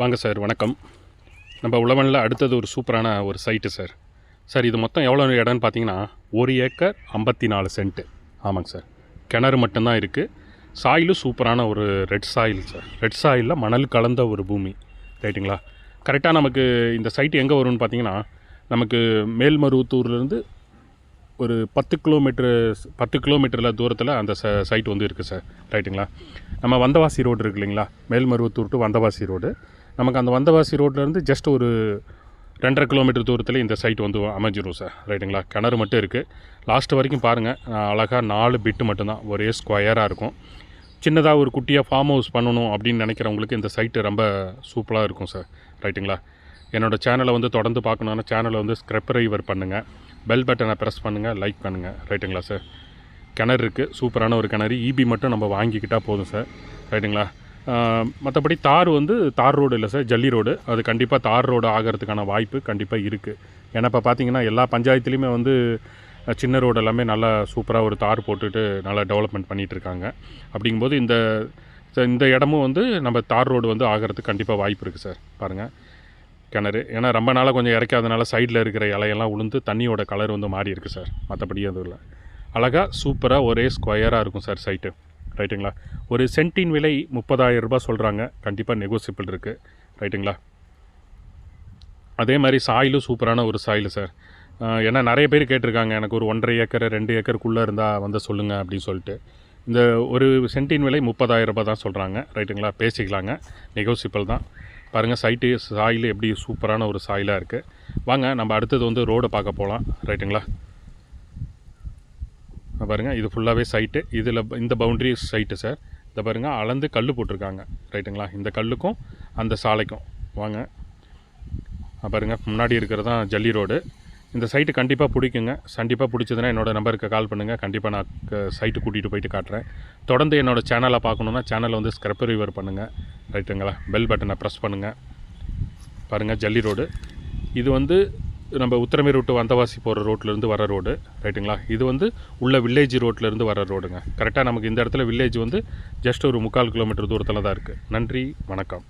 வாங்க சார் வணக்கம். நம்ம உழவனில் அடுத்தது ஒரு சூப்பரான ஒரு சைட்டு சார். சார் இது மொத்தம் எவ்வளோ இடம்னு பார்த்தீங்கன்னா ஒரு ஏக்கர் ஐம்பத்தி நாலு சென்ட்டு. ஆமாங்க சார். கிணறு மட்டும்தான் இருக்குது சாயிலும் சூப்பரான ஒரு ரெட் சாயில் சார். ரெட் சாயிலில் மணல் கலந்த ஒரு பூமி. ரைட்டுங்களா? கரெக்டாக நமக்கு இந்த சைட்டு எங்கே வரும்னு பார்த்தீங்கன்னா நமக்கு மேல்மருவத்தூர்லேருந்து ஒரு பத்து கிலோமீட்டரு பத்து கிலோமீட்டரில் தூரத்தில் அந்த ச சைட் வந்து இருக்குது சார். ரைட்டுங்களா? நம்ம வந்தவாசி ரோடு இருக்கு இல்லைங்களா? Melmaruvathur to Vandavasi road. நமக்கு அந்த வந்தவாசி ரோட்லேருந்து ஜஸ்ட் ஒரு ரெண்டரை கிலோமீட்டர் தூரத்தில் இந்த சைட் வந்து அமைஞ்சிரும் சார் ரைட்டுங்களா கிணறு மட்டும் இருக்குது லாஸ்ட் வரைக்கும் பாருங்கள் அழகாக நாலு பிட்டு மட்டும்தான். ஒரே ஸ்கொயராக இருக்கும். சின்னதாக ஒரு குட்டியாக ஃபார்ம் ஹவுஸ் பண்ணணும் அப்படின்னு நினைக்கிறவங்களுக்கு இந்த சைட்டு ரொம்ப சூப்பராக இருக்கும் சார் ரைட்டுங்களா என்னோடய சேனலை வந்து தொடர்ந்து பார்க்கணுன்னா சேனலை வந்து ஸ்க்ரெப்பரைவர் பண்ணுங்கள் பெல் பட்டனை ப்ரெஸ் பண்ணுங்கள் லைக் பண்ணுங்கள் ரைட்டுங்களா சார் கிணறு இருக்குது சூப்பரான ஒரு கிணறு. இபி மட்டும் நம்ம வாங்கிக்கிட்டால் போதும் சார் ரைட்டுங்களா மற்றபடி தார் வந்து தார் ரோடு இல்லை சார் ஜல்லி ரோடு. அது கண்டிப்பாக தார் ரோடு ஆகிறதுக்கான வாய்ப்பு கண்டிப்பாக இருக்குது ஏன்னா இப்போ பார்த்தீங்கன்னா எல்லா பஞ்சாயத்துலேயுமே வந்து சின்ன ரோடு எல்லாமே நல்லா சூப்பராக ஒரு தார் போட்டுட்டு நல்லா டெவலப்மெண்ட் பண்ணிகிட்டு இருக்காங்க. அப்படிங்கும்போது இந்த இந்த இடமும் வந்து நம்ம தார் ரோடு வந்து ஆகிறதுக்கு கண்டிப்பாக வாய்ப்பு இருக்குது சார். பாருங்கள் கிணறு. ஏன்னா ரொம்ப நாளாக கொஞ்சம் இறைக்காதனால சைடில் இருக்கிற இலையெல்லாம் உளுந்து தண்ணியோட கலர் வந்து மாறி இருக்குது சார். மற்றபடி எதுவும் இல்லை. அழகாக சூப்பராக ஒரே ஸ்கொயராக இருக்கும் சார் சைட்டு ரைட்டுங்களா? ஒரு சென்ட்டின் விலை முப்பதாயிரம் ரூபாய் சொல்கிறாங்க கண்டிப்பாக நெகோசியபிள் இருக்குது ரைட்டுங்களா? அதே மாதிரி சாயிலும் சூப்பரான ஒரு சாயில் சார். ஏன்னா நிறைய பேர் கேட்டிருக்காங்க எனக்கு ஒரு ஒன்றரை ஏக்கர் ரெண்டு ஏக்கருக்குள்ளே இருந்தால் வந்து சொல்லுங்கள் அப்படின்னு சொல்லிட்டு. இந்த ஒரு சென்ட்டின் விலை முப்பதாயிரம் ரூபாய் தான் சொல்கிறாங்க ரைட்டுங்களா? பேசிக்கலாங்க. நெகோசியபிள் தான். பாருங்கள் சைட்டு சாயில் எப்படி சூப்பரான ஒரு சாயிலாக இருக்குது வாங்க நம்ம அடுத்தது வந்து ரோடை பார்க்க போகலாம் ரைட்டுங்களா? பாருங்கள் இது ஃபுல்லாகவே சைட்டு இதில் இந்த பவுண்ட்ரி சைட்டு சார் இதை பாருங்கள் அளந்து கல் போட்டிருக்காங்க. ரைட்டுங்களா இந்த கல்லுக்கும் அந்த சாலைக்கும். வாங்க. பாருங்கள் பாருங்க முன்னாடி இருக்கிறது தான் ஜல்லி ரோடு இந்த சைட்டு கண்டிப்பாக பிடிக்குங்க. கண்டிப்பாக பிடிச்சதுன்னா என்னோடய நம்பருக்கு கால் பண்ணுங்கள் கண்டிப்பாக நான் சைட்டு கூட்டிகிட்டு போயிட்டு காட்டுறேன். தொடர்ந்து என்னோடய சேனலை பார்க்கணுன்னா சேனலை வந்து ஸ்க்ரப் ரிவர் பண்ணுங்கள் ரைட்டுங்களா பெல் பட்டனை ப்ரெஸ் பண்ணுங்கள் பாருங்கள் ஜல்லி ரோடு இது வந்து நம்ம உத்தரமே ரூட்டு வந்தவாசி போகிற ரோட்லேருந்து வர ரோடு ரைட்டுங்களா? இது வந்து உள்ள வில்லேஜ் ரோட்லேருந்து வர ரோடுங்க கரெக்டாக நமக்கு இந்த இடத்துல வில்லேஜ் வந்து ஜஸ்ட் ஒரு முக்கால் கிலோமீட்டர் தூரத்தில் தான் இருக்குது நன்றி வணக்கம்.